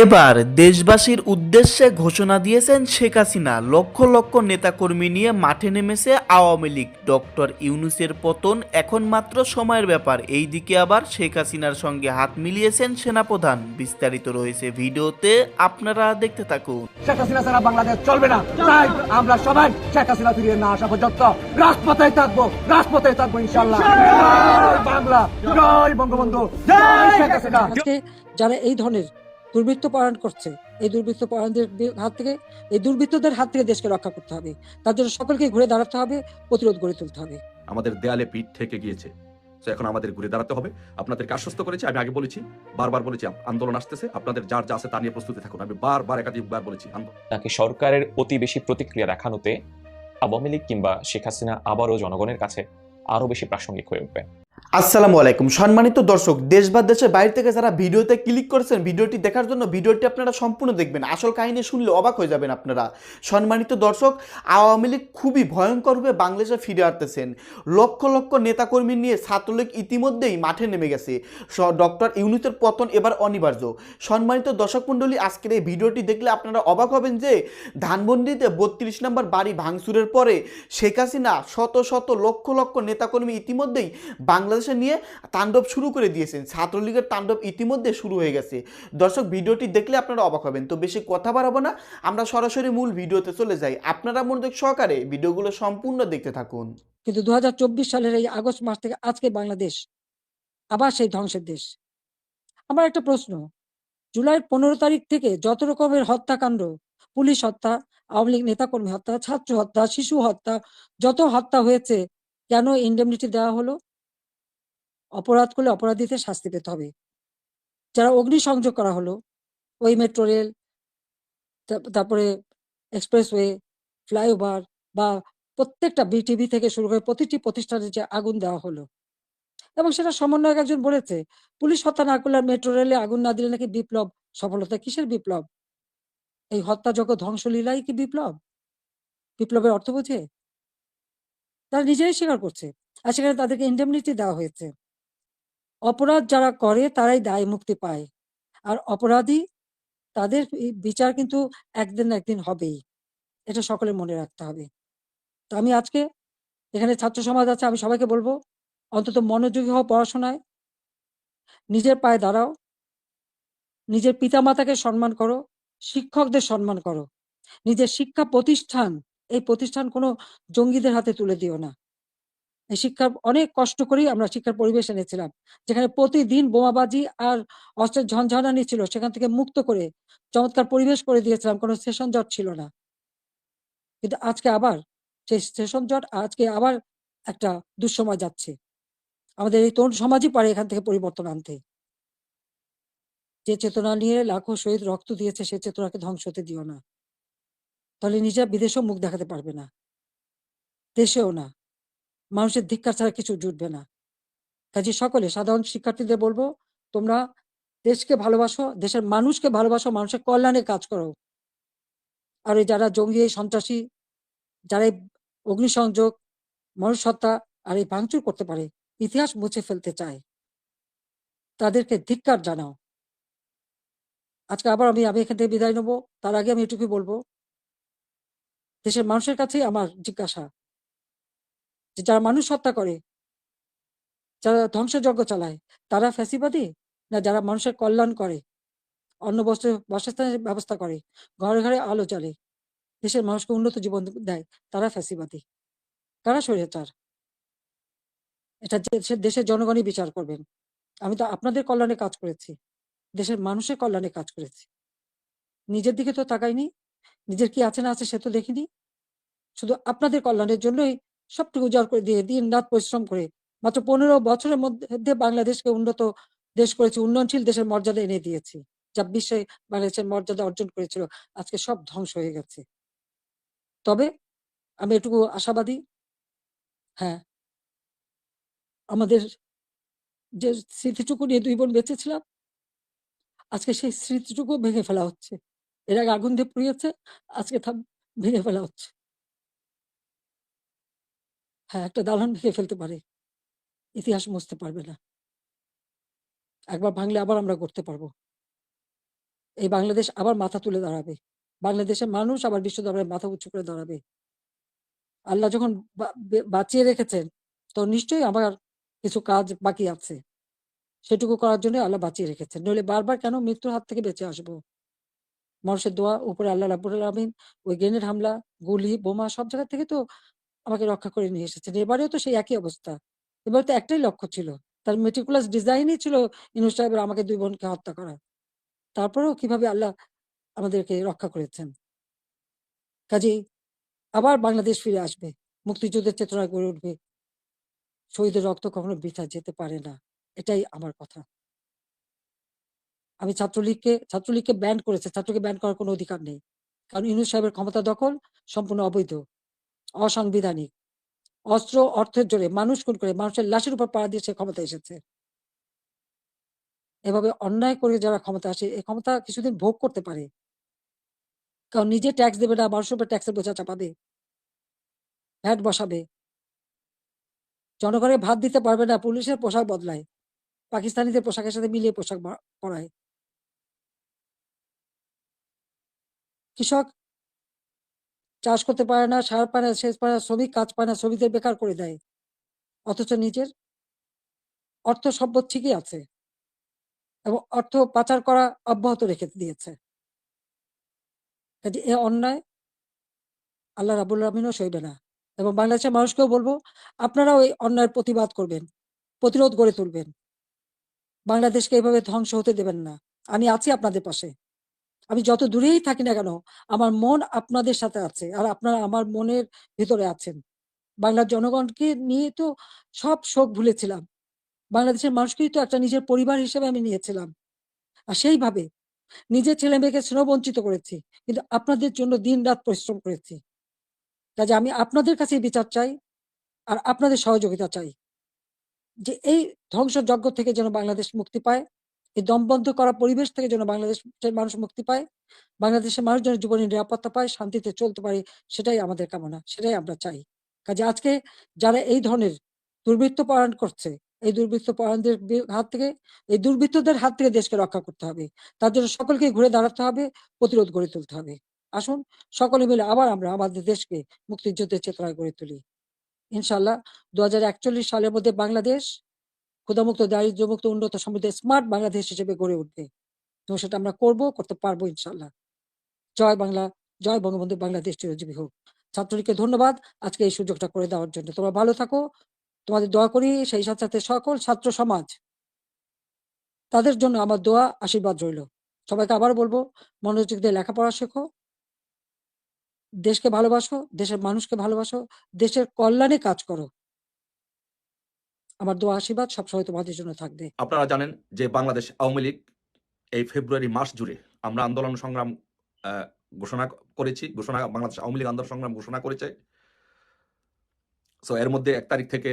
এবার দেশবাসীর উদ্দেশ্যে ঘোষণা দিয়েছেন শেখ হাসিনা। লক্ষ লক্ষ নেতাকর্মী নিয়ে মাঠে নেমেছে আওয়ামী লীগ। ডক্টর ইউনুসের পতন এখন মাত্র সময়ের ব্যাপার। এই দিকে আবার শেখ হাসিনার সঙ্গে হাত মিলিয়েছেন সেনাপ্রধান। বিস্তারিত রয়েছে ভিডিওতে আপনারা দেখতে থাকুন। শেখ হাসিনা ছাড়া বাংলাদেশ চলবে না। তাই আমরা সবাই শেখ হাসিনা ফিরিয়ে না আসা পর্যন্ত রাজপথে থাকব রাজপথে থাকব ইনশাল্লাহ বাংলা জয় বঙ্গবন্ধু জয় শেখ হাসিনা। যারা এই ধরনের দুর্বৃত্ত পরায়ণ করছে। এই দুর্বৃত্ত পরায়ণদের হাত থেকে এই দুর্বৃত্তদের হাত থেকে দেশকে রক্ষা করতে হবে। তার জন্য সকলকে ঘুরে দাঁড়াতে হবে প্রতিরোধ গড়ে তুলতে হবে। আমাদের দেয়ালে পিঠ থেকে গিয়েছে। তো এখন আমাদের ঘুরে দাঁড়াতে হবে। আপনাদেরকে আশ্বস্ত করেছি আমি আগে বলেছি বারবার বলেছি আন্দোলন আসতেছে। আপনাদের যার যা আছে তা নিয়ে প্রস্তুতি থাকুন। আমি বারবার একাধিকবার বলেছি তাকে সরকারের অতি বেশি প্রতিক্রিয়া দেখানোতে আওয়ামী লীগ কিংবা শেখ হাসিনা আবারও জনগণের কাছে আরও বেশি প্রাসঙ্গিক হয়ে উঠবে আসসালামু আলাইকুম। সম্মানিত দর্শক, দেশ বা দেশের বাইরে থেকে যারা ভিডিওতে ক্লিক করেছেন, ভিডিওটি দেখার জন্য ভিডিওটি আপনারা সম্পূর্ণ দেখবেন। আসল কাহিনী শুনলে অবাক হয়ে যাবেন আপনারা। সম্মানিত দর্শক, আওয়ামী লীগ খুবই ভয়ঙ্করভাবে বাংলাদেশে ফিরে আসতেছেন। লক্ষ লক্ষ নেতাকর্মী নিয়ে ছাত্রলীগ ইতিমধ্যেই মাঠে নেমে গেছে। ডক্টর ইউনুসের পতন এবার অনিবার্য। সম্মানিত দর্শক মণ্ডলী, আজকের এই ভিডিওটি দেখলে আপনারা অবাক হবেন যে, ধানমন্ডিতে বত্রিশ নম্বর বাড়ি ভাঙচুরের পরে শেখ হাসিনা শত শত লক্ষ লক্ষ নেতাকর্মী ইতিমধ্যেই বাংলাদেশে নিয়ে তাণ্ডব শুরু করে দিয়েছেন। ছাত্রলীগের তাণ্ডব ইতিমধ্যে শুরু হয়ে গেছে। দর্শক, ভিডিওটি দেখলে আপনারা অবাক হবেন। তো বেশি কথা বাড়াবো না। আমরা সরাসরি মূল ভিডিওতে চলে যাই। আপনারা মনোযোগ সহকারে ভিডিওগুলো সম্পূর্ণ দেখতে থাকুন। কিন্তু দুহাজার চব্বিশ সালের এই আগস্ট মাস থেকে আজকে বাংলাদেশ আবার সেই ধ্বংসের দেশ। আমার একটা প্রশ্ন। জুলাইয়ের পনেরো তারিখ থেকে যত রকমের হত্যাকাণ্ড, পুলিশ হত্যা, আওয়ামী লীগ নেতাকর্মী হত্যা, ছাত্র হত্যা, শিশু হত্যা, যত হত্যা হয়েছে, কেন ইন্ডেমনিটি দেওয়া হলো? অপরাধ করলে অপরাধীদের শাস্তি পেতে হবে। যারা অগ্নিসংযোগ করা হলো, ওই মেট্রো রেল তারপরে এক্সপ্রেসওয়ে ফ্লাইওভার বা প্রত্যেকটা বিটিভি থেকে শুরু করে প্রতিটি প্রতিষ্ঠানে যে আগুন দেওয়া হলো। এবং সেটা সমন্বয়ক একজন বলেছে, পুলিশ হত্যা না করলে মেট্রো রেলে আগুন না দিলে নাকি বিপ্লব সফলতা কিসের বিপ্লব? এই হত্যাযজ্ঞ ধ্বংসলীলাই কি বিপ্লব? বিপ্লবের অর্থ বোঝে? তারা নিজেরাই স্বীকার করছে। আর সেখানে তাদেরকে ইন্ডেমনিটি দেওয়া হয়েছে। অপরাধ যারা করে, তারাই দায় মুক্তি পায়। আর অপরাধী, তাদের বিচার কিন্তু একদিন একদিন হবেই। এটা সকলে মনে রাখতে হবে। তো আমি আজকে এখানে ছাত্র সমাজ আছে, আমি সবাইকে বলব, অন্তত মনোযোগী হও পড়াশোনায়। নিজের পায়ে দাঁড়াও। নিজের পিতামাতাকে সম্মান করো। শিক্ষকদের সম্মান করো। নিজের শিক্ষা প্রতিষ্ঠান, এই প্রতিষ্ঠান কোনো জঙ্গিদের হাতে তুলে দিও না। এই শিক্ষার অনেক কষ্ট করেই আমরা শিক্ষার পরিবেশ এনেছিলাম। যেখানে প্রতিদিন বোমাবাজি আর অস্ত্রের ঝনঝনানি ছিল, সেখান থেকে মুক্ত করে, চমৎকার পরিবেশ করে দিয়েছিলাম, কোনো সেশন জট ছিল না। কিন্তু আজকে আবার, সেই সেশন জট আজকে আবার একটা দুঃসময় যাচ্ছে। আমাদের এই তরুণ সমাজই পারে এখান থেকে পরিবর্তন আনতে। যে চেতনা নিয়ে লাখো শহীদ রক্ত দিয়েছে, সে চেতনাকে ধ্বংস হতে দিও না। তাহলে নিজেরা বিদেশেও মুখ দেখাতে পারবে না। দেশেও না। মানুষের ধিক্কার ছাড়া কিছু জুটবে না। কাজে সকলে সাধারণ শিক্ষার্থীদের বলব, তোমরা দেশকে ভালোবাসো, দেশের মানুষকে ভালোবাসো, মানুষের কল্যাণে কাজ করো। আর যারা জঙ্গি, এই সন্ত্রাসী, যারা অগ্নিসংযোগ মানুষ হত্যা আর এই ভাঙচুর করতে পারে, ইতিহাস মুছে ফেলতে চায়, তাদেরকে ধিক্কার জানাও। আজকে আবার আমি আমি এখান থেকে বিদায় নেব। তার আগে আমি এটুকুই বলব, দেশের মানুষের কাছেই আমার জিজ্ঞাসা। যারা মানুষ হত্যা করে, যারা ধ্বংসযজ্ঞ চালায়, তারা ফ্যাসিবাদী? না যারা মানুষের কল্যাণ করে অন্ন বস্ত্র, বাসস্থানের ব্যবস্থা করে, ঘরে ঘরে আলো জ্বালে, দেশের মানুষকে উন্নত জীবন দেয়, তারা ফ্যাসিবাদী? কারা স্বৈরাচার? এটা দেশের দেশের জনগণই বিচার করবেন। আমি তো আপনাদের কল্যাণে কাজ করেছি, দেশের মানুষের কল্যাণে কাজ করেছি। নিজের দিকে তো তাকাইনি, নিজের কি আছে না আছে সে তো দেখিনি। শুধু আপনাদের কল্যাণের জন্যই সবটুকু উজাড় করে দিয়ে দিন রাত পরিশ্রম করে। মাত্র পনেরো বছরের মধ্যে বাংলাদেশকে উন্নত দেশ করেছি, উন্নয়নশীল দেশের মর্যাদা এনে দিয়েছি, যা বিশ্বে বাংলাদেশের মর্যাদা অর্জন করেছিল। আজকে সব ধ্বংস হয়ে গেছে। তবে আমি এটুকু আশাবাদী হ্যাঁ আমাদের যে স্মৃতিটুকু নিয়ে দুই বোন বেঁচেছিলাম, আজকে সেই স্মৃতিটুকু ভেঙে ফেলা হচ্ছে। এর আগে আগুন দিয়ে পুড়িয়েছে, আজকে ভেঙে ফেলা হচ্ছে। হ্যাঁ একটা দালান ভেঙে ফেলতে পারে। ইতিহাস মুছতে পারবে না। একবার ভাঙলে আবার আমরা করতে পারব। এই বাংলাদেশ আবার মাথা তুলে দাঁড়াবে। বাংলাদেশের মানুষ আবার বিশ্ব দরবারে মাথা উঁচু করে দাঁড়াবে। আল্লাহ যখন বাঁচিয়ে রেখেছেন, তো নিশ্চয়ই আমার কিছু কাজ বাকি আছে। সেটুকু করার জন্য আল্লাহ বাঁচিয়ে রেখেছেন। নইলে বারবার কেন মৃত্যুর হাত থেকে বেঁচে আসব? মানুষের দোয়া, উপরে আল্লাহ রাবুল আলমিন, ওই গ্রেনেড হামলা, গুলি, বোমা সব জায়গা থেকে তো আমাকে রক্ষা করে নিয়ে এসেছেন। এবারেও তো সেই একই অবস্থা। এবার তো একটাই লক্ষ্য ছিল। তার মেটিকুলাস ডিজাইনই ছিল ইনুস সাহেবের আমাকে দুই বোনকে হত্যা করা। তারপরেও কীভাবে আল্লাহ আমাদেরকে রক্ষা করেছেন। কাজেই আবার বাংলাদেশ ফিরে আসবে। মুক্তিযুদ্ধের চেতনা গড়ে উঠবে। শহীদের রক্ত কখনো বৃথা যেতে পারে না। এটাই আমার কথা। আমি ছাত্রলীগকে ছাত্রলীগকে ব্যান করেছে। ছাত্রকে ব্যান করার কোনো অধিকার নেই। কারণ ইউনুস সাহেবের ক্ষমতা দখল সম্পূর্ণ অবৈধ। অসাংবিধানিক। অস্ত্র অর্থের জোরে মানুষ খুন করে মানুষের লাশের উপর পাড়া দিয়ে সে ক্ষমতা এসেছে। এভাবে অন্যায় করে যারা ক্ষমতা আসে এই ক্ষমতা কিছুদিন ভোগ করতে পারে। কারণ নিজে ট্যাক্স দেবে না, মানুষের উপর ট্যাক্সের বোঝা চাপাবে। ভ্যাট বসাবে। জনগণের ভাত দিতে পারবে না, পুলিশের পোশাক বদলায়। পাকিস্তানিদের পোশাকের সাথে মিলিয়ে পোশাক পরায়। কৃষক চাষ করতে পারে না, সার পায় না, সেচ পায় না, শ্রমিক কাজ পায় না, শ্রমিকদের বেকার করে দেয়। অথচ নিজের অর্থ সম্পদ ঠিকই আছে এবং অর্থ পাচার করা অব্যাহত রেখে দিয়েছে। এ অন্যায় আল্লাহ রাবুল রহমিনও সইবে না। এবং বাংলাদেশের মানুষকেও বলব, আপনারাও এই অন্যায়ের প্রতিবাদ করবেন, প্রতিরোধ গড়ে তুলবেন। বাংলাদেশকে এভাবে ধ্বংস হতে দেবেন না। আমি আছি আপনাদের পাশে। আমি যত দূরেই থাকি না কেন, আমার মন আপনাদের সাথে আছে আর আপনারা আমার মনের ভিতরে আছেন। বাংলার জনগণকে নিয়ে তো সব শোক ভুলেছিলাম। বাংলাদেশের মানুষকেই তো একটা নিজের পরিবার হিসেবে আমি নিয়েছিলাম। আর সেইভাবে নিজের ছেলে মেয়েকে স্নেহ বঞ্চিত করেছি, কিন্তু আপনাদের জন্য দিন রাত পরিশ্রম করেছি। কাজে আমি আপনাদের কাছে বিচার চাই আর আপনাদের সহযোগিতা চাই যে এই ধ্বংসযজ্ঞ থেকে যেন বাংলাদেশ মুক্তি পায়। এই দমবন্ধ করা পরিবেশ থেকে যেন বাংলাদেশের মানুষ মুক্তি পায়, বাংলাদেশের মানুষ যেন জীবনের নিরাপত্তা পায়, শান্তিতে চলতে পারে, সেটাই আমাদের কামনা, সেটাই আমরা চাই। কাজে আজকে যারা এই ধরনের দুর্বৃত্ত পরায়ণ করছে, এই দুর্বৃত্ত পরায়ণদের হাত থেকে, এই দুর্বৃত্তদের হাত থেকে দেশকে রক্ষা করতে হবে। তার জন্য সকলকে ঘুরে দাঁড়াতে হবে, প্রতিরোধ গড়ে তুলতে হবে। আসুন, সকলে মিলে আবার আমরা আমাদের দেশকে মুক্তিযুদ্ধের চেতনায় গড়ে তুলি। ইনশাল্লাহ দু হাজার একচল্লিশ সালের মধ্যে বাংলাদেশ ক্ষুধামুক্ত, দারিদ্র্যমুক্ত, উন্নত সমৃদ্ধ স্মার্ট বাংলাদেশ হিসেবে গড়ে উঠবে। এবং সেটা আমরা করব, করতে পারব ইনশাল্লাহ জয় বাংলা, জয় বঙ্গবন্ধু বাংলাদেশ চিরজীবী হোক। ছাত্রলীগকে ধন্যবাদ আজকে এই সুযোগটা করে দেওয়ার জন্য। তোমরা ভালো থাকো। তোমাদের দোয়া করি, সেই সাথে সাথে সকল ছাত্র সমাজ, তাদের জন্য আমার দোয়া, আশীর্বাদ রইল। সবাইকে আবার বলব, মনোযোগ দিয়ে লেখাপড়া শেখো। দেশকে ভালোবাসো, দেশের মানুষকে ভালোবাসো, দেশের কল্যাণে কাজ করো। আমার দোয়া আশীর্বাদ সবসময় তোমাদের জন্য থাকবে। আপনারা জানেন যে বাংলাদেশ আওয়ামী লীগ এই ফেব্রুয়ারি মাস জুড়ে আমরা আন্দোলন সংগ্রাম ঘোষণা করেছি, ঘোষণা, বাংলাদেশ আওয়ামী লীগ আন্দোলন সংগ্রাম ঘোষণা করেছে। সো এর মধ্যে এক তারিখ থেকে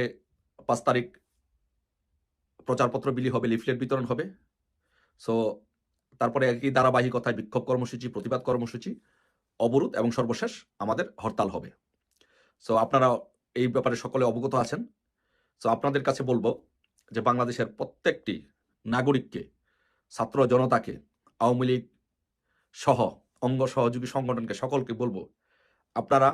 পাঁচ তারিখ প্রচারপত্র বিলি হবে, লিফলেট বিতরণ হবে। সো তারপরে একই ধারাবাহিকতায় বিক্ষোভ কর্মসূচি, প্রতিবাদ কর্মসূচি, অবরোধ এবং সর্বশেষ আমাদের হরতাল হবে। সো আপনারা এই ব্যাপারে সকলে অবগত আছেন। সো আপনাদের কাছে বলব যে বাংলাদেশের প্রত্যেকটি নাগরিককে, ছাত্র জনতাকে, আওয়ামী লীগ সহ অঙ্গ সহযোগী সংগঠনকে সকলকে বলব, আপনারা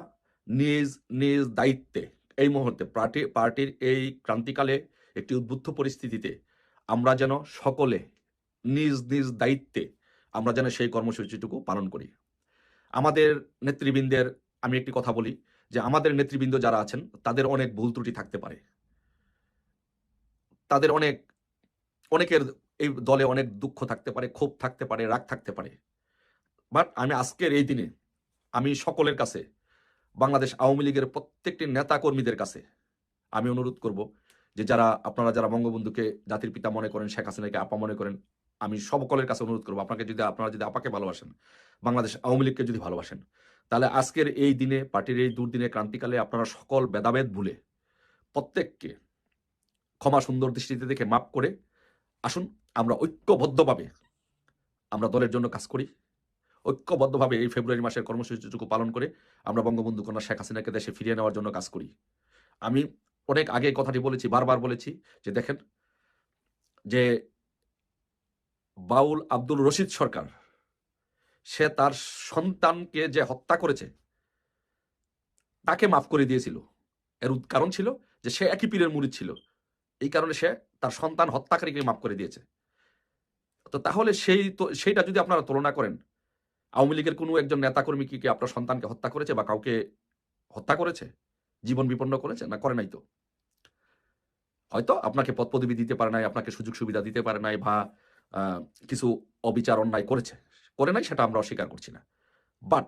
নিজ নিজ দায়িত্বে এই মুহূর্তে পার্টি, পার্টির এই ক্রান্তিকালে একটি উদ্বুদ্ধ পরিস্থিতিতে আমরা যেন সকলে নিজ নিজ দায়িত্বে আমরা যেন সেই কর্মসূচিটুকু পালন করি। আমাদের নেতৃবৃন্দের, আমি একটি কথা বলি যে আমাদের নেতৃবৃন্দ যারা আছেন, তাদের অনেক ভুল ত্রুটি থাকতে পারে। তাদের অনেক, অনেকের এই দলে অনেক দুঃখ থাকতে পারে, ক্ষোভ থাকতে পারে, রাগ থাকতে পারে। বাট আমি আজকের এই দিনে, আমি সকলের কাছে, বাংলাদেশ আওয়ামী লীগের প্রত্যেকটি নেতা কর্মীদের কাছে, আমি অনুরোধ করব যে যারা, আপনারা যারা বঙ্গবন্ধুকে জাতির পিতা মনে করেন, শেখ হাসিনাকে আপা মনে করেন, আমি সকলের কাছে অনুরোধ করব, আপনাকে যদি, আপনারা যদি আপাকে ভালোবাসেন, বাংলাদেশ আওয়ামী লীগকে যদি ভালোবাসেন, তাহলে আজকের এই দিনে, পার্টির এই দুর্দিনে, ক্রান্তিকালে আপনারা সকল ভেদাভেদ ভুলে, প্রত্যেককে ক্ষমা সুন্দর দৃষ্টিতে দেখে মাপ করে আসুন, আমরা ঐক্যবদ্ধভাবে আমরা দলের জন্য কাজ করি। ঐক্যবদ্ধভাবে এই ফেব্রুয়ারি মাসের কর্মসূচিটুকু পালন করে আমরা বঙ্গবন্ধু কন্যা শেখ হাসিনাকে দেশে ফিরিয়ে নেওয়ার জন্য কাজ করি। আমি অনেক আগে কথাটি বলেছি, বারবার বলেছি যে দেখেন, যে বাউল আব্দুল রশিদ সরকার, সে তার সন্তানকে যে হত্যা করেছে, তাকে মাফ করে দিয়েছিল। এর কারণ ছিল যে সে একই পীরের মুরিদ ছিল। এই কারণে সে তার সন্তান হত্যাকারীকে মাফ করে দিয়েছে। তো তাহলে সেই তো, সেইটা যদি আপনারা তুলনা করেন, আওয়ামী লীগের কোনো একজন নেতাকর্মী কি আপনার সন্তানকে হত্যা করেছে বা কাউকে হত্যা করেছে? জীবন বিপন্ন করেছে? না করে নাই তো? হয়তো আপনাকে পদ পদবি দিতে পারে নাই, আপনাকে সুযোগ সুবিধা দিতে পারে নাই বা কিছু অবিচার, অন্যায় করেছে। করে নাই সেটা আমরা অস্বীকার করছি না। বাট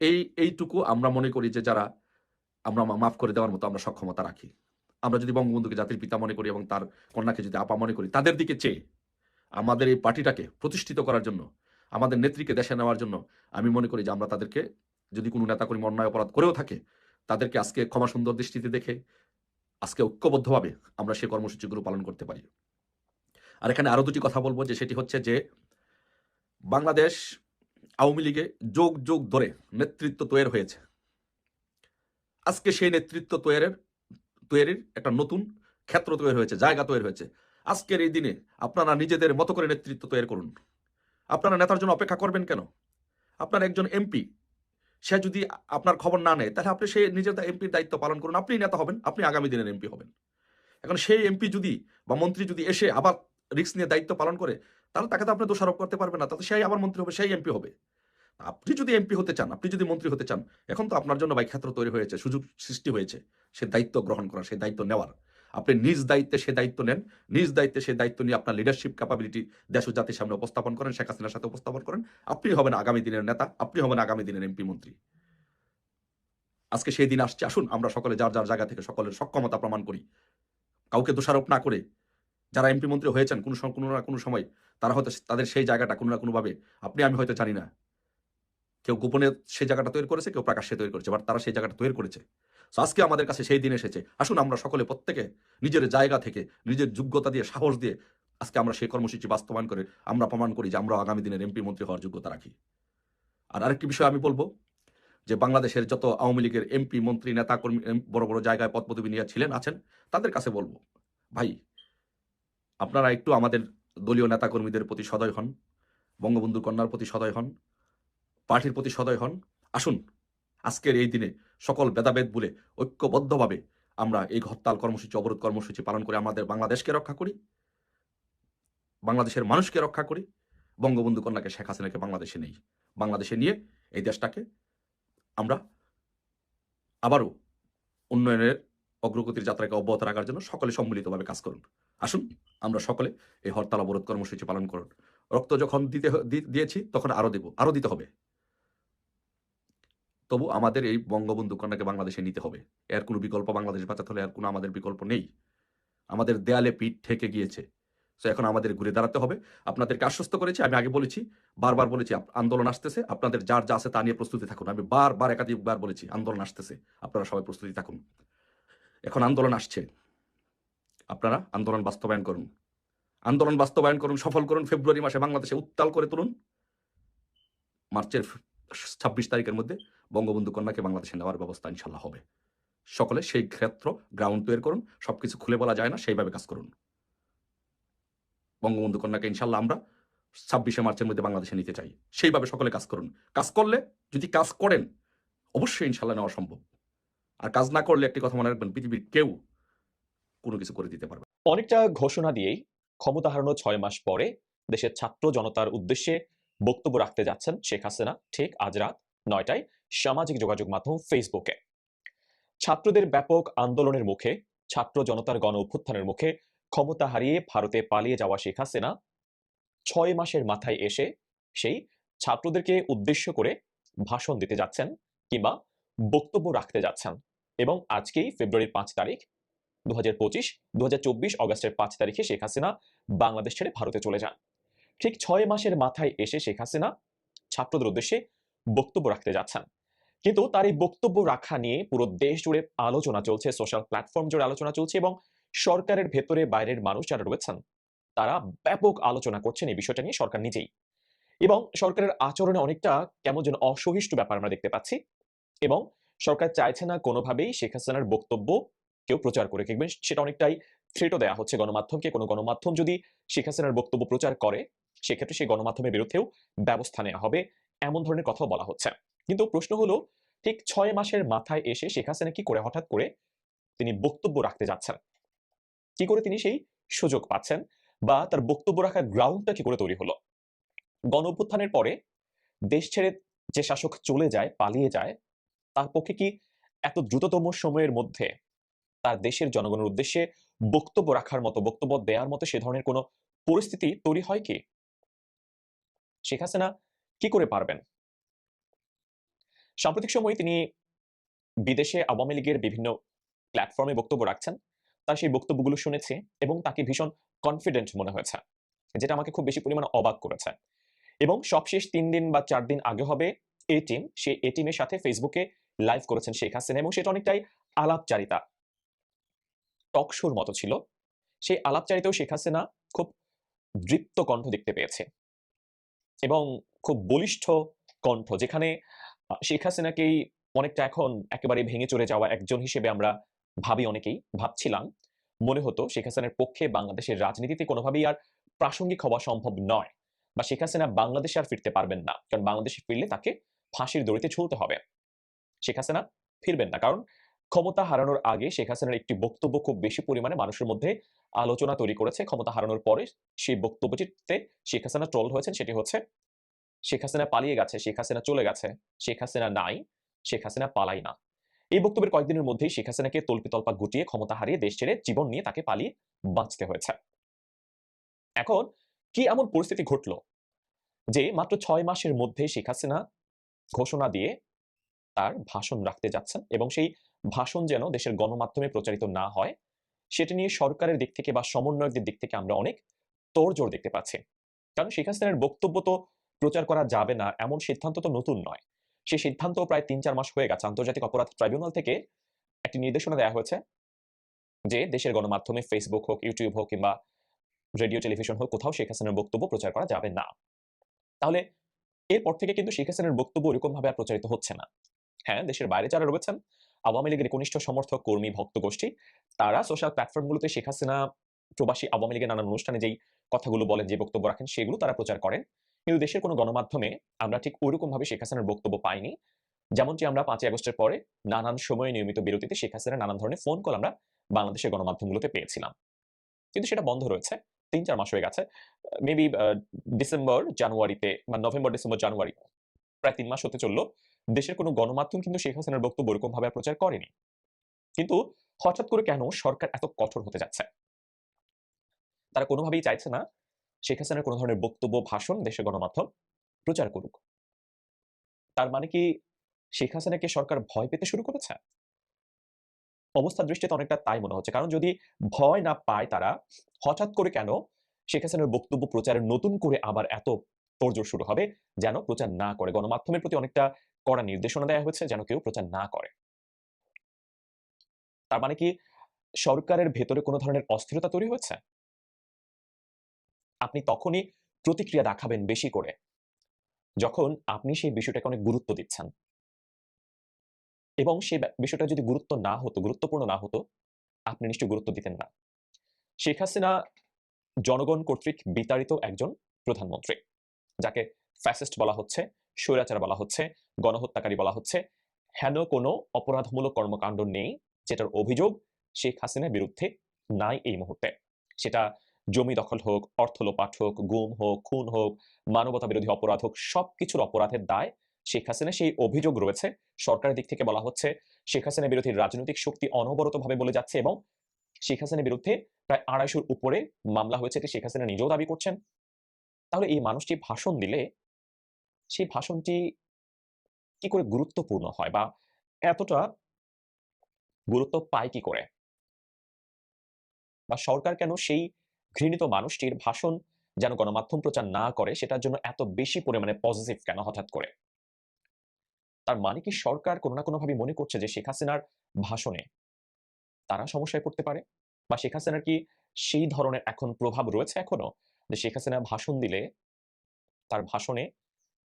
এই, এইটুকু আমরা মনে করি যে যারা আমরা মাফ করে দেওয়ার মতো আমরা সক্ষমতা রাখি। আমরা যদি বঙ্গবন্ধুকে জাতির পিতা মনে করি এবং তার কন্যাকে যদি আপা মনে করি, তাদের দিকে চেয়ে আমাদের এই পার্টিটাকে প্রতিষ্ঠিত করার জন্য, আমাদের নেত্রীকে দেশে নেওয়ার জন্য আমি মনে করি যে আমরা তাদেরকে, যদি কোনো নেতাকর্মী অন্যায় অপরাধ করেও থাকে, তাদেরকে আজকে ক্ষমা সুন্দর দৃষ্টিতে দেখে, আজকে ঐক্যবদ্ধভাবে আমরা সেই কর্মসূচিগুলো পালন করতে পারি। আর এখানে আরও দুটি কথা বলব, যে সেটি হচ্ছে যে বাংলাদেশ আওয়ামী লীগে যোগ যোগ ধরে নেতৃত্ব তৈরি হয়েছে। আজকে সেই নেতৃত্ব তৈরির তৈরির একটা নতুন ক্ষেত্র তৈরি হয়েছে, জায়গা তৈরি হয়েছে। আজকের এই দিনে আপনারা নিজেদের মতো করে নেতৃত্ব তৈরি করুন। আপনারা নেতার জন্য অপেক্ষা করবেন কেন? আপনার একজন এমপি, সে যদি আপনার খবর না নেয়, তাহলে আপনি সেই নিজের এমপির দায়িত্ব পালন করুন। আপনি নেতা হবেন, আপনি আগামী দিনের এমপি হবেন। এখন সেই এমপি যদি বা মন্ত্রী যদি এসে আবার রিস্ক নিয়ে দায়িত্ব পালন করে, তাহলে তাকে তো আপনি দোষারোপ করতে পারবেন না, তাতে সেই আবার মন্ত্রী হবে, সেই এমপি হবে। আপনি যদি এমপি হতে চান, আপনি যদি মন্ত্রী হতে চান, এখন তো আপনার জন্য বাইক্ষেত্র তৈরি হয়েছে, সুযোগ সৃষ্টি হয়েছে, সে দায়িত্ব গ্রহণ করার সেই দায়িত্ব নেওয়ার। আপনি নিজ দায়িত্বে সে দায়িত্ব নেন, নিজ দায়িত্বে সেই দায়িত্ব নিয়ে আপনার লিডারশিপ ক্যাপাবিলিটি দেশ জাতির সামনে উপস্থাপন করেন, শেখ হাসিনার সাথে উপস্থাপন করেন। আপনি হবেন আগামী দিনের নেতা, আপনি হবেন আগামী দিনের এমপি মন্ত্রী। আজকে সেই দিন আসছে, আসুন, আমরা সকলে যার যার জায়গা থেকে সকলের সক্ষমতা প্রমাণ করি। কাউকে দোষারোপ না করে যারা এমপি মন্ত্রী হয়েছেন, কোনো কোনো না কোনো সময়, তারা হয়তো তাদের সেই জায়গাটা কোনো না কোনোভাবে, আপনি, আমি হয়তো জানি না। কেউ গোপনে সেই জায়গাটা তৈরি করেছে, কেউ প্রকাশ্যে তৈরি করেছে বাট তারা সেই জায়গাটা তৈরি করেছে। So আজকে আমাদের কাছে সেই দিন এসেছে। আসুন আমরা সকলে প্রত্যেকে নিজের জায়গা থেকে, নিজের যোগ্যতা দিয়ে, সাহস দিয়ে আজকে আমরা সেই কর্মসূচি বাস্তবায়ন করে, আমরা প্রমাণ করি যে আমরা আগামী দিনের এমপি মন্ত্রী হওয়ার যোগ্যতা রাখি। আর আরেকটি বিষয় আমি বলব, যে বাংলাদেশের যত আওয়ামী লীগের এমপি মন্ত্রী নেতা কর্মী বড় বড় জায়গায় পদ পদবি নিয়ে ছিলেন, আছেন, তাদের কাছে বলব, ভাই, আপনারা একটু আমাদের দলীয় নেতাকর্মীদের প্রতি সদয় হন, বঙ্গবন্ধুর কন্যার প্রতি সদয় হন পার্টির প্রতি সদয় হন। আসুন, আজকের এই দিনে সকল ভেদাভেদ বলে ঐক্যবদ্ধভাবে আমরা এই হরতাল কর্মসূচি, অবরোধ কর্মসূচি পালন করে আমাদের বাংলাদেশকে রক্ষা করি, বাংলাদেশের মানুষকে রক্ষা করি, বঙ্গবন্ধু কন্যাকে, শেখ হাসিনাকে বাংলাদেশে নেই। বাংলাদেশে নিয়ে এই দেশটাকে আমরা আবারও উন্নয়নের অগ্রগতির যাত্রাকে অব্যাহত রাখার জন্য সকলে সম্মিলিতভাবে কাজ করুন। আসুন, আমরা সকলে এই হরতাল, অবরোধ কর্মসূচি পালন করুন। রক্ত যখন দিতে দিয়েছি, তখন আরও দেব আরও দিতে হবে। তবু আমাদের এই বঙ্গবন্ধু কন্যাকে বাংলাদেশে নিতে হবে। এর কোনো বিকল্প বাংলাদেশ বাঁচাতে হলে আর কোনো আমাদের বিকল্প নেই। আমাদের দেয়ালে পিঠ ঠেকে গিয়েছে। তো এখন আমাদের ঘুরে দাঁড়াতে হবে। আপনাদেরকে আশ্বস্ত করেছি, আমি আগে বলেছি, বারবার বলেছি আন্দোলন আসতেছে। আপনাদের যার যা আছে তা নিয়ে প্রস্তুতি থাকুন। আমি বারবার একাধিকবার বলেছি, আন্দোলন আসতেছে। আপনারা সবাই প্রস্তুতি থাকুন। এখন আন্দোলন আসছে। আপনারা আন্দোলন বাস্তবায়ন করুন। আন্দোলন বাস্তবায়ন করুন, সফল করুন, ফেব্রুয়ারি মাসে বাংলাদেশে উত্তাল করে তুলুন। মার্চের ছাব্বিশ তারিখের মধ্যে বঙ্গবন্ধু কন্যাকে বাংলাদেশে নেওয়ার ব্যবস্থা ইনশাল্লাহ হবে। সকলে সেই ক্ষেত্র গ্রাউন্ড তৈরি করুন, সবকিছু খুলে বলা যায় না, সেইভাবে কাজ করুন। বঙ্গবন্ধু কন্যাকে ইনশাল্লাহ আমরা ছাব্বিশে মার্চের মধ্যে বাংলাদেশে নিতে চাই। সেইভাবে সকলে কাজ করুন। কাজ করলে যদি কাজ করেন, অবশ্যই ইনশাল্লাহ নেওয়া সম্ভব। আর কাজ না করলে একটি কথা মনে রাখবেন, পৃথিবীর কেউ কোনো কিছু করে দিতে পারবে অনেকটা ঘোষণা দিয়েই ক্ষমতা হারানোর ছয় মাস পরে দেশের ছাত্র জনতার উদ্দেশ্যে বক্তব্য রাখতে যাচ্ছেন শেখ হাসিনা ঠিক আজ রাত নয়টায় সামাজিক যোগাযোগ মাধ্যম ফেসবুকে। ছাত্রদের ব্যাপক আন্দোলনের মুখে, ছাত্র জনতার গণ অভ্যুত্থানের মুখে ক্ষমতা হারিয়ে ভারতে পালিয়ে যাওয়া শেখ হাসিনা ছয় মাসের মাথায় এসে সেই ছাত্রদেরকে উদ্দেশ্য করে ভাষণ দিতে যাচ্ছেন কিংবা বক্তব্য রাখতে যাচ্ছেন এবং আজকেই ফেব্রুয়ারির পাঁচ তারিখ দু হাজার পঁচিশ দু অগস্টের পাঁচ তারিখে শেখ হাসিনা বাংলাদেশ ছেড়ে ভারতে চলে যান। ঠিক ছয় মাসের মাথায় এসে শেখ হাসিনা ছাত্রদের উদ্দেশ্যে বক্তব্য রাখতে যাচ্ছেন। কিন্তু তার এই বক্তব্য রাখা নিয়ে পুরো দেশ জুড়ে আলোচনা চলছে সোশ্যাল প্ল্যাটফর্ম জুড়ে আলোচনা চলছে এবং সরকারের ভেতরে বাইরের মানুষ যারা রয়েছেন, তারা ব্যাপক আলোচনা করছেন এই বিষয়টা নিয়ে সরকার নিজেই। এবং সরকারের আচরণে অনেকটা কেমন যেন অসহিষ্ণু ব্যাপার আমরা দেখতে পাচ্ছি এবং সরকার চাইছে না কোনোভাবেই শেখ হাসিনার বক্তব্য কেউ প্রচার করে। কিংবা সেটা অনেকটাই থ্রেটও দেওয়া হচ্ছে গণমাধ্যমকে। কোনো গণমাধ্যম যদি শেখ হাসিনার বক্তব্য প্রচার করে সেক্ষেত্রে সেই গণমাধ্যমের বিরুদ্ধেও ব্যবস্থা নেওয়া হবে, এমন ধরনের কথাও বলা হচ্ছে। কিন্তু প্রশ্ন হলো, ঠিক ছয় মাসের মাথায় এসে শেখ হাসিনা কি করে হঠাৎ করে তিনি বক্তব্য রাখতে যাচ্ছেন? কি করে তিনি সেই সুযোগ পাচ্ছেন বা তার বক্তব্য রাখার গ্রাউন্ডটা কি করে তৈরি হলো? গণ অভ্যুত্থানের পরে দেশ ছেড়ে যে শাসক চলে যায়, পালিয়ে যায়, তার পক্ষে কি এত দ্রুততম সময়ের মধ্যে তার দেশের জনগণের উদ্দেশ্যে বক্তব্য রাখার মতো, বক্তব্য দেওয়ার মতো সে ধরনের কোনো পরিস্থিতি তৈরি হয় কি? শেখ হাসিনা কি করে পারবেন? সাম্প্রতিক সময়ে তিনি বিদেশে আওয়ামী লীগের বিভিন্ন প্ল্যাটফর্মে বক্তব্য রাখছেন। তার সেই বক্তব্যগুলো শুনেছে এবং তাকে ভীষণ কনফিডেন্ট মনে হয়েছে, যেটা আমাকে খুব বেশি পরিমাণে অবাক করেছে। এবং সবশেষ তিন দিন বা চার দিন আগে হবে এ টিম, সেই এ টিমের সাথে ফেসবুকে লাইভ করেছেন শেখ হাসিনা এবং সেটা অনেকটাই আলাপচারিতা। টক শোর মতো ছিল। সেই আলাপচারিতাও শেখ হাসিনা খুব দৃপ্ত কণ্ঠ দেখতে পেয়েছে। এবং খুব বলিষ্ঠ কণ্ঠ, যেখানে শেখ হাসিনাকেই অনেকটা এখন একেবারে ভেঙে চলে যাওয়া একজন হিসেবে আমরা ভাবি অনেকেই, ভাবছিলাম। মনে হতো শেখ হাসিনার পক্ষে বাংলাদেশের রাজনীতিতে কোনোভাবেই আর প্রাসঙ্গিক হওয়া সম্ভব নয় বা শেখ হাসিনা বাংলাদেশে আর ফিরতে পারবেন না। কারণ বাংলাদেশে ফিরলে তাকে ফাঁসির দড়িতে ঝুলতে হবে। শেখ হাসিনা ফিরবেন না। কারণ ক্ষমতা হারানোর আগে শেখ হাসিনার একটি বক্তব্য খুব বেশি পরিমাণে মানুষের মধ্যে আলোচনা তৈরি করেছে ক্ষমতা হারানোর পরে সেই বক্তব্যটিতে শেখ হাসিনা ট্রোল হয়েছেন, সেটি হচ্ছে, শেখ হাসিনা পালিয়ে গেছে, শেখ হাসিনা চলে গেছে, শেখ হাসিনা নাই, শেখ হাসিনা পালাই না। এই বক্তব্যের কয়েকদিনের মধ্যেই শেখ হাসিনাকে তল্পিতল্পা গুটিয়ে ক্ষমতা হারিয়ে দেশ ছেড়ে জীবন নিয়ে তাকে পালিয়ে বাঁচতে হয়েছে। এখন কি এমন পরিস্থিতি ঘটলো যে মাত্র ছয় মাসের মধ্যে শেখ হাসিনা ঘোষণা দিয়ে তার ভাষণ রাখতে যাচ্ছেন এবং সেই ভাষণ যেন দেশের গণমাধ্যমে প্রচারিত না হয়, সেটা নিয়ে সরকারের দিক থেকে বা সমন্বয়কদের দিক থেকে আমরা অনেক তোড়জোড় দেখতে পাচ্ছি। কারণ শেখ হাসিনার বক্তব্য তো প্রচার করা যাবে না, এমন সিদ্ধান্ত তো নতুন নয়। সেই সিদ্ধান্ত প্রায় তিন চার মাস হয়ে গেছে। আন্তর্জাতিক অপরাধ ট্রাইব্যুনাল থেকে একটি নির্দেশনা দেওয়া হয়েছে যে, দেশের গণমাধ্যমে ফেসবুক হোক ইউটিউব হোক কিংবা রেডিও, টেলিভিশন হোক, কোথাও শেখ হাসিনার বক্তব্য প্রচার করা যাবে না। তাহলে এরপর থেকে কিন্তু শেখ হাসিনার বক্তব্য এরকম ভাবে আর প্রচারিত হচ্ছে না। হ্যাঁ দেশের বাইরে যারা রয়েছেন আওয়ামী লীগের একনিষ্ঠ সমর্থক, কর্মী, ভক্ত গোষ্ঠী, তারা সোশ্যাল প্ল্যাটফর্মগুলোতে শেখ হাসিনা প্রবাসী আওয়ামী লীগের নানান অনুষ্ঠানে যেই কথাগুলো বলেন, যে বক্তব্য রাখেন, সেগুলো তারা প্রচার করেন। কিন্তু দেশের কোনো গণমাধ্যমে আমরা ঠিক ভাবে শেখ হাসিনার বক্তব্য পাইনি। যেমনটি আমরা পাঁচই আগস্টের পরে নানান সময়ে নিয়মিত বিরতিতে শেখ হাসিনার নানান ধরনের ফোন কল আমরা বাংলাদেশের গণমাধ্যমগুলোতে পেয়েছিলাম। কিন্তু সেটা বন্ধ রয়েছে তিন চার মাস হয়ে গেছে। মেবি ডিসেম্বর জানুয়ারিতে বা নভেম্বর ডিসেম্বর জানুয়ারি প্রায় তিন মাস হতে চলল। দেশের কোনো গণমাধ্যম কিন্তু শেখ হাসিনার বক্তব্য এরকম ভাবে প্রচার করেনি। কিন্তু হঠাৎ করে কেন সরকার এত কঠোর হতে যাচ্ছে? তারা কোনোভাবেই চাইছে না শেখ হাসিনার কোনো ধরনের বক্তব্য, ভাষণ দেশের গণমাধ্যম প্রচার করুক। তার মানে কি শেখ হাসিনাকে সরকার ভয় পেতে শুরু করেছে? অবস্থা দৃষ্টিতে অনেকটা তাই মনে হচ্ছে। কারণ যদি ভয় না পায় তারা, হঠাৎ করে কেন শেখ হাসিনার বক্তব্য প্রচারের নতুন করে আবার এত তোড়জোড় শুরু হবে? যেন প্রচার না করে। গণমাধ্যমের প্রতি অনেকটা কড়া নির্দেশনা দেওয়া হয়েছে যেন কেউ প্রচার না করে। তার মানে কি সরকারের ভেতরে কোনো ধরনের অস্থিরতা তৈরি হয়েছে? আপনি তখনই প্রতিক্রিয়া দেখাবেন বেশি করে, যখন আপনি সেই বিষয়টাকে অনেক গুরুত্ব দিচ্ছেন। এবং সেই বিষয়টা যদি গুরুত্ব না হতো, গুরুত্বপূর্ণ না হতো, আপনি নিশ্চয়ই গুরুত্ব দিতেন না। শেখ হাসিনা জনগণ কর্তৃক বিতাড়িত একজন প্রধানমন্ত্রী, যাকে ফ্যাসিস্ট বলা হচ্ছে স্বৈরাচার বলা হচ্ছে, গণহত্যাকারী বলা হচ্ছে, হেন কোনো অপরাধমূলক কর্মকাণ্ড নেই যেটার অভিযোগ শেখ হাসিনার বিরুদ্ধে নাই এই মুহূর্তে। সেটা জমি দখল হোক, অর্থ লোপাট হোক, গুম হোক, খুন হোক, মানবতা বিরোধী অপরাধ হোক, সবকিছুর অপরাধের দায় শেখ হাসিনা সেই অভিযোগ রয়েছে, সরকারের দিক থেকে বলা হচ্ছে, শেখ হাসিনা বিরোধী রাজনৈতিক শক্তি অনবরতভাবে বলে যাচ্ছে এবং শেখ হাসিনার বিরুদ্ধে প্রায় আড়াইশোর উপরে মামলা হয়েছে, এটি শেখ হাসিনা নিজেও দাবি করছেন। তাহলে এই মানুষটি ভাষণ দিলে সেই ভাষণটি কি করে গুরুত্বপূর্ণ হয় বা এতটা গুরুত্ব পায় কি করে? বা সরকার কেন সেই ঘৃণিত মানুষটির ভাষণ যেন গণমাধ্যম প্রচার না করে সেটার জন্য এত বেশি পরিমাণে পজিটিভ কেন হঠাৎ করে? তার মানে কি সরকার কোনো না কোনোভাবে মনে করছে যে শেখ হাসিনার ভাষণে তারা সমস্যায় পড়তে পারে? বা শেখ হাসিনার কি সেই ধরনের এখন প্রভাব রয়েছে এখনও? যে শেখ হাসিনা ভাষণ দিলে তার ভাষণে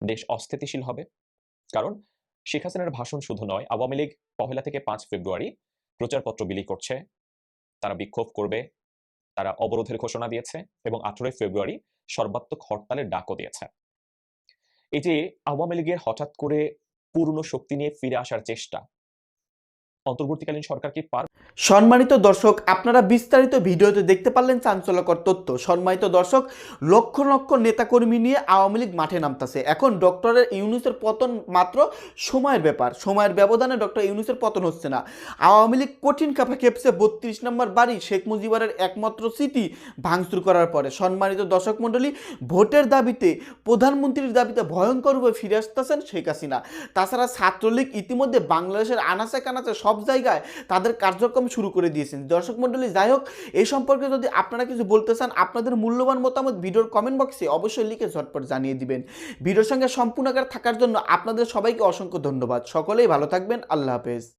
দেশ অস্থিতিশীল হবে। কারণ শেখ হাসিনার ভাষণ শুধু নয়, আওয়ামী লীগ পহেলা থেকে পাঁচ ফেব্রুয়ারি প্রচারপত্র বিলি করছে। তারা বিক্ষোভ করবে, তারা অবরোধের ঘোষণা দিয়েছে এবং আঠেরোই ফেব্রুয়ারি সর্বাত্মক হরতালের ডাকও দিয়েছে। এই যে আওয়ামী লীগের হঠাৎ করে পূর্ণ শক্তি নিয়ে ফিরে আসার চেষ্টা অন্তর্বর্তীকালীন সরকার কি পার সম্মানিত দর্শক, আপনারা বিস্তারিত ভিডিওতে দেখতে পারলেন চাঞ্চল্যকর তথ্য। সম্মানিত দর্শক, লক্ষ লক্ষ নেতাকর্মী নিয়ে আওয়ামী লীগ মাঠে নামতেছে। এখন ডক্টরের ইউনুসের পতন মাত্র সময়ের ব্যাপার। সময়ের ব্যবধানে ডক্টর ইউনুসের পতন হচ্ছে না। আওয়ামী লীগ কঠিন কাপা খেপছে বত্রিশ নম্বর বাড়ি শেখ মুজিবরের একমাত্র স্মৃতি ভাঙচুর করার পরে। সম্মানিত দর্শক মণ্ডলী, ভোটের দাবিতে, প্রধানমন্ত্রীর দাবিতে ভয়ঙ্করভাবে ফিরে আসতেছেন শেখ হাসিনা। তাছাড়া ছাত্রলীগ ইতিমধ্যে বাংলাদেশের আনাচে কানাচে সব জায়গায় তাদের কার্যক্রম শুরু করে দিয়েছেন। দর্শক মন্ডলী যাই হোক এই সম্পর্কে যদি আপনারা কিছু বলতে চান, আপনাদের মূল্যবান মতামত ভিডিওর কমেন্ট বক্সে অবশ্যই লিখে ঝটপট জানিয়ে দিবেন। ভিডিওর সঙ্গে সম্পূর্ণ আকার থাকার জন্য আপনাদের সবাইকে অসংখ্য ধন্যবাদ। সকলেই ভালো থাকবেন। আল্লাহ হাফেজ।